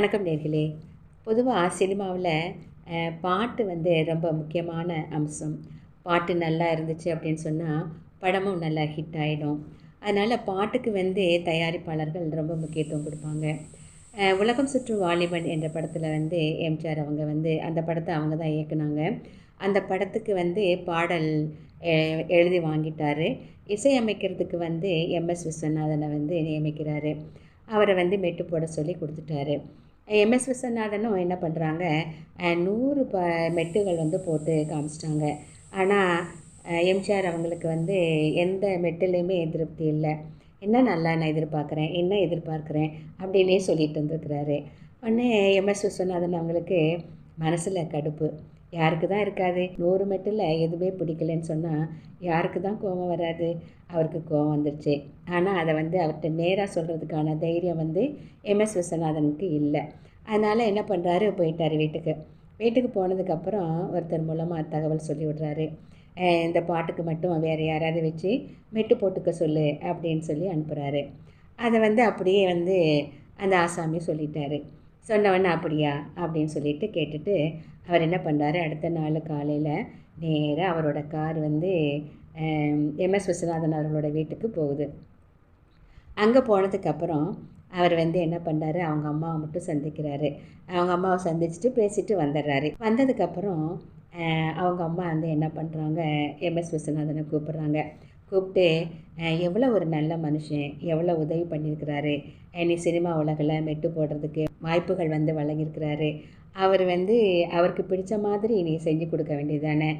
வணக்கம் நேர்களே. பொதுவாக சினிமாவில் பாட்டு வந்து ரொம்ப முக்கியமான அம்சம். பாட்டு நல்லா இருந்துச்சு அப்படின்னு சொன்னால் படமும் நல்லா ஹிட் ஆகிடும் அதனால் பாட்டுக்கு வந்து தயாரிப்பாளர்கள் ரொம்ப முக்கியத்துவம் கொடுப்பாங்க. உலகம் சுற்று வாலிபன் என்ற படத்தில் வந்து எம்ஜிஆர் அவங்க வந்து அந்த படத்தை அவங்க தான் இயக்குனாங்க. அந்த படத்துக்கு வந்து பாடல் எழுதி வாங்கிட்டாரு. இசையமைக்கிறதுக்கு வந்து எம்எஸ் விஸ்வநாதனை வந்து நியமிக்கிறாரு. அவரை வந்து மெட்டு போட சொல்லி கொடுத்துட்டாரு. எம்எஸ் விஸ்வநாதனும் என்ன பண்ணுறாங்க நூறு ப மெட்டுகள் வந்து போட்டு காமிச்சிட்டாங்க. ஆனால் எம்ஜிஆர் அவங்களுக்கு வந்து எந்த மெட்டுலேயுமே திருப்தி இல்லை. என்ன நல்லா நான் எதிர்பார்க்குறேன் என்ன எதிர்பார்க்குறேன் அப்படின்னே சொல்லிட்டு இருந்திருக்கிறாரு. உடனே எம்எஸ் விஸ்வநாதன் அவங்களுக்கு மனசில் கடுப்பு. யாருக்கு தான் இருக்காது. நூறு மெட்டில் எதுவுமே பிடிக்கலன்னு சொன்னால் யாருக்கு தான் கோபம் வராது? அவருக்கு கோபம் வந்துடுச்சு ஆனால் அதை வந்து அவர்கிட்ட நேராக சொல்கிறதுக்கான தைரியம் வந்து எம்எஸ் விஸ்வநாதனுக்கு இல்லை. அதனால் என்ன பண்ணுறாரு போயிட்டார் வீட்டுக்கு. வீட்டுக்கு போனதுக்கப்புறம் ஒருத்தர் மூலமாக தகவல் சொல்லி விடுறாரு. இந்த பாட்டுக்கு மட்டும் வேறு யாராவது வச்சு மெட்டு போட்டுக்க சொல்லு அப்படின்னு சொல்லி அனுப்புகிறாரு அதை வந்து அப்படியே வந்து அந்த ஆசாமி சொல்லிட்டாரு. சொன்னவொன்னே அப்படியா? அப்படின்னு சொல்லிட்டு கேட்டுட்டு அவர் என்ன பண்ணுறாரு அடுத்த நாள் காலையில் நேராக அவரோட கார் வந்து எம்எஸ் விஸ்வநாதன் அவர்களோட வீட்டுக்கு போகுது. அங்கே போனதுக்கப்புறம் அவர் வந்து என்ன பண்ணுறாரு அவங்க அம்மாவை மட்டும் சந்திக்கிறாரு. அவங்க அம்மாவை சந்திச்சுட்டு பேசிட்டு வந்துடுறாரு. வந்ததுக்கப்புறம் அவங்க அம்மா வந்து என்ன பண்ணுறாங்க எம்எஸ் விஸ்வநாதனை கூப்பிட்றாங்க. கூப்பிட்டு எவ்வளோ ஒரு நல்ல மனுஷன் எவ்வளோ உதவி பண்ணியிருக்கிறாரு. அஹ், நீ சினிமா உலகில் மெட்டு போடுறதுக்கு வாய்ப்புகள் வந்து வழங்கியிருக்கிறாரு. அவர் வந்து அவருக்கு பிடிச்ச மாதிரி நீ செஞ்சு கொடுக்க வேண்டியது தானே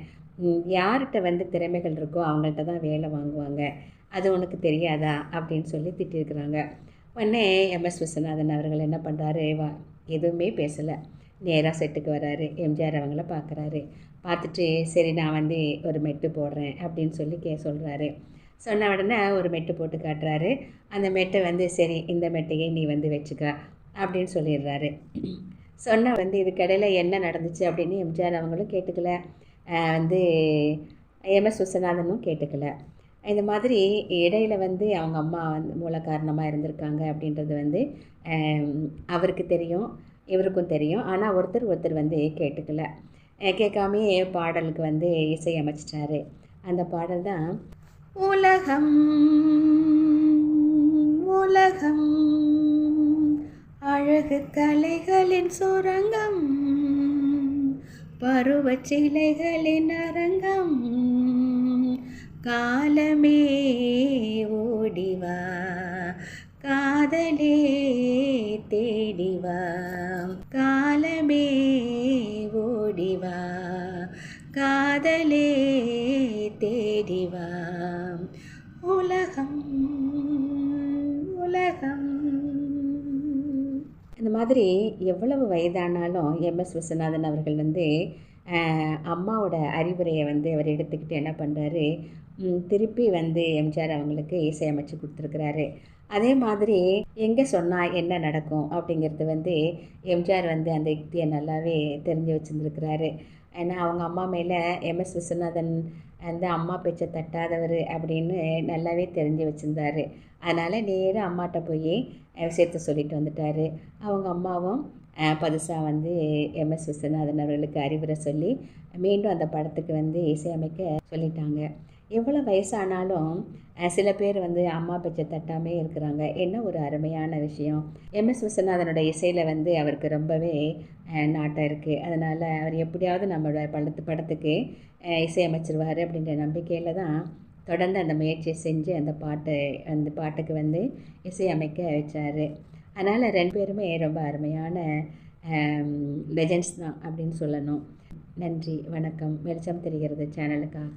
யார்கிட்ட வந்து திறமைகள் இருக்கோ அவங்கள்ட்ட தான் வேலை வாங்குவாங்க. அது உனக்கு தெரியாதா? அப்படின்னு சொல்லி திட்டிருக்கிறாங்க உடனே எம்எஸ் விஸ்வநாதன் அவர்கள் என்ன பண்ணுறாரு வா எதுவுமே பேசலை. நேராக செட்டுக்கு வராரு. எம்ஜிஆர் அவங்கள பார்க்குறாரு பார்த்துட்டு சரி நான் வந்து ஒரு மெட்டு போடுறேன் அப்படின்னு சொல்லி கே சொல்கிறாரு சொன்ன உடனே ஒரு மெட்டு போட்டு காட்டுறாரு. அந்த மெட்டை வந்து சரி இந்த மெட்டையே நீ வந்து வச்சுக்க அப்படின்னு சொல்லிடுறாரு. சொன்ன வந்து இதுக்கடையில் என்ன நடந்துச்சு? அப்படின்னு எம்ஜிஆர் அவங்களும் கேட்டுக்கல. வந்து எம்எஸ் விஸ்வநாதனும் கேட்டுக்கல. இந்த மாதிரி இடையில வந்து அவங்க அம்மா வந்து மூல காரணமாக இருந்திருக்காங்க அப்படின்றது வந்து அவருக்கு தெரியும். இவருக்கும் தெரியும். ஆனால் ஒருத்தர் ஒருத்தர் வந்து கேட்டுக்கல. கேட்காமே பாடலுக்கு வந்து இசை அமைச்சிட்டாரு. அந்த பாடல் தான் உலகம் உலகம் அழகு கலைகளின் சுரங்கம் பருவச் சிலைகளின் அரங்கம் காலமே ஓடிவா காதலே தேடிவா. காலமே ஓடிவா காதலே தேடிவா. உலகம் உலகம். இந்த மாதிரி எவ்வளவு வயதானாலும் எம் எஸ் விஸ்வநாதன் அவர்கள் வந்து அம்மாவோட அறிவுரையை வந்து அவர் எடுத்துக்கிட்டு என்ன பண்ணுறாரு திருப்பி வந்து எம்ஜிஆர் அவங்களுக்கு இசையமைச்சு கொடுத்துருக்குறாரு. அதே மாதிரி எங்கே சொன்னால் என்ன நடக்கும் அப்படிங்கிறது வந்து எம்ஜிஆர் வந்து அந்த யுக்தியை நல்லாவே தெரிஞ்சு வச்சுருந்துருக்கிறாரு. ஏன்னா அவங்க அம்மா மேலே எம்எஸ் விஸ்வநாதன் அந்த அம்மா பேச்சை தட்டாதவர் அப்படின்னு நல்லாவே தெரிஞ்சு வச்சுருந்தாரு. அதனால் நேராக அம்மாட்ட போய் விஷயத்த சொல்லிட்டு வந்துட்டார். அவங்க அம்மாவும் புதுசாக வந்து எம்எஸ் விஸ்வநாதன் அவர்களுக்கு அறிவுரை சொல்லி மீண்டும் அந்த படத்துக்கு வந்து இசையமைக்க சொல்லிட்டாங்க. எவ்வளோ வயசானாலும் சில பேர் வந்து அம்மா பச்சை தட்டாமே இருக்கிறாங்க. என்ன ஒரு அருமையான விஷயம். எம்எஸ் விஸ்வநாதனோட இசையில் வந்து அவருக்கு ரொம்பவே நாட்டம் இருக்குது அதனால் அவர் எப்படியாவது நம்மளோட படத்து படத்துக்கு இசையமைச்சிருவார் அப்படின்ற நம்பிக்கையில் தான் தொடர்ந்து அந்த முயற்சியை செஞ்சு அந்த பாட்டை அந்த பாட்டுக்கு வந்து இசையமைக்க வச்சார். அதனால் ரெண்டு பேருமே ரொம்ப அருமையான லெஜெண்ட்ஸ் தான் அப்படின்னு சொல்லணும். நன்றி வணக்கம். வெளிச்சம் தெரிகிறது சேனலுக்காக.